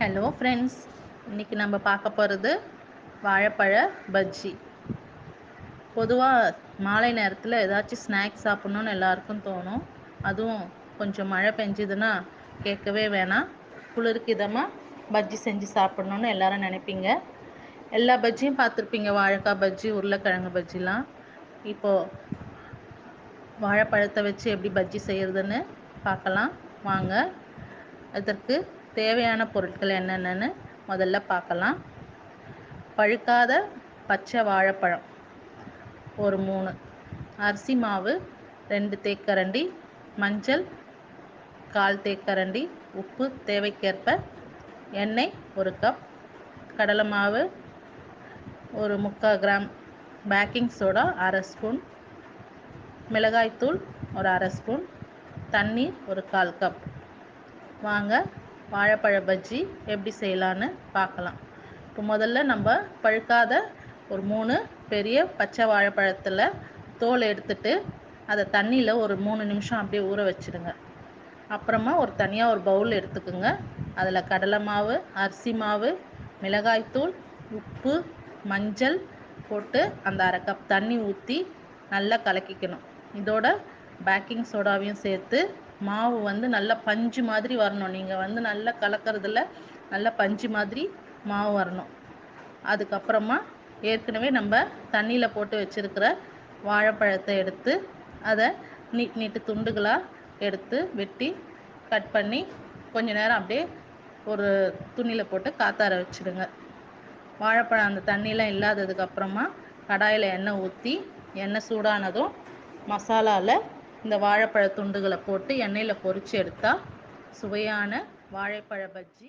Hello friends இன்னைக்கு நம்ம பார்க்க போகிறது வாழைப்பழ பஜ்ஜி. பொதுவாக மாலை நேரத்தில் ஏதாச்சும் ஸ்நாக்ஸ் சாப்பிட்ணுன்னு எல்லாருக்கும் தோணும். அதுவும் கொஞ்சம் மழை பெஞ்சுதுன்னா கேட்கவே வேணாம். குளிருக்கு இதமாக பஜ்ஜி செஞ்சு சாப்பிட்ணுன்னு எல்லாரும் நினைப்பீங்க. எல்லா பஜ்ஜியும் பார்த்துருப்பீங்க. வாழைக்காய் பஜ்ஜி உருளைக்கிழங்கு பஜ்ஜிலாம். இப்போது வாழைப்பழத்தை வச்சு எப்படி பஜ்ஜி செய்கிறதுன்னு பார்க்கலாம். வாங்க அதற்கு தேவையான பொருட்கள் என்னென்னு முதல்ல பார்க்கலாம். பழுக்காத பச்சை வாழைப்பழம். ஒரு மூணு. அரிசி மாவு ரெண்டு தேக்கரண்டி. மஞ்சள் கால் தேக்கரண்டி. உப்பு தேவைக்கேற்ப. எண்ணெய் ஒரு கப். கடலை மாவு ஒரு முக்கால் கிராம். பேக்கிங் சோடா அரை ஸ்பூன். மிளகாய்த்தூள் ஒரு அரை ஸ்பூன். தண்ணீர் ஒரு கால் கப். வாங்க வாழைப்பழ பஜ்ஜி எப்படி செய்யலான்னு பார்க்கலாம். இப்போ முதல்ல நம்ம பழுக்காத ஒரு மூணு பெரிய பச்சை வாழைப்பழத்தில் தோல் எடுத்துட்டு அதை தண்ணியில் ஒரு மூணு நிமிஷம் அப்படியே ஊற வச்சுடுங்க. அப்புறமா ஒரு தனியாக ஒரு பவுல் எடுத்துக்கோங்க. அதில் கடலை மாவு அரிசி மாவு மிளகாய்த்தூள் உப்பு மஞ்சள் போட்டு அந்த அரை கப் தண்ணி ஊற்றி நல்லா கலக்கிக்கணும். இதோட பேக்கிங் சோடாவையும் சேர்த்து மாவு வந்து நல்லா பஞ்சு மாதிரி வரணும். நீங்கள் வந்து நல்லா கலக்கிறதுல நல்லா பஞ்சு மாதிரி மாவு வரணும். அதுக்கப்புறமா ஏற்கனவே நம்ம தண்ணியில் போட்டு வச்சுருக்கிற வாழைப்பழத்தை எடுத்து அதை நீட் நீட்டு துண்டுகளாக எடுத்து வெட்டி கட் பண்ணி கொஞ்ச நேரம் அப்படியே ஒரு துணியில் போட்டு காத்தார வச்சுடுங்க. வாழைப்பழம் அந்த தண்ணியெலாம் இல்லாததுக்கப்புறமா கடாயில் எண்ணெய் ஊற்றி எண்ணெய் சூடானதும் மசாலாவில் இந்த வாழைப்பழ துண்டுகளை போட்டு எண்ணெயில் பொரித்து எடுத்தால் சுவையான வாழைப்பழ பஜ்ஜி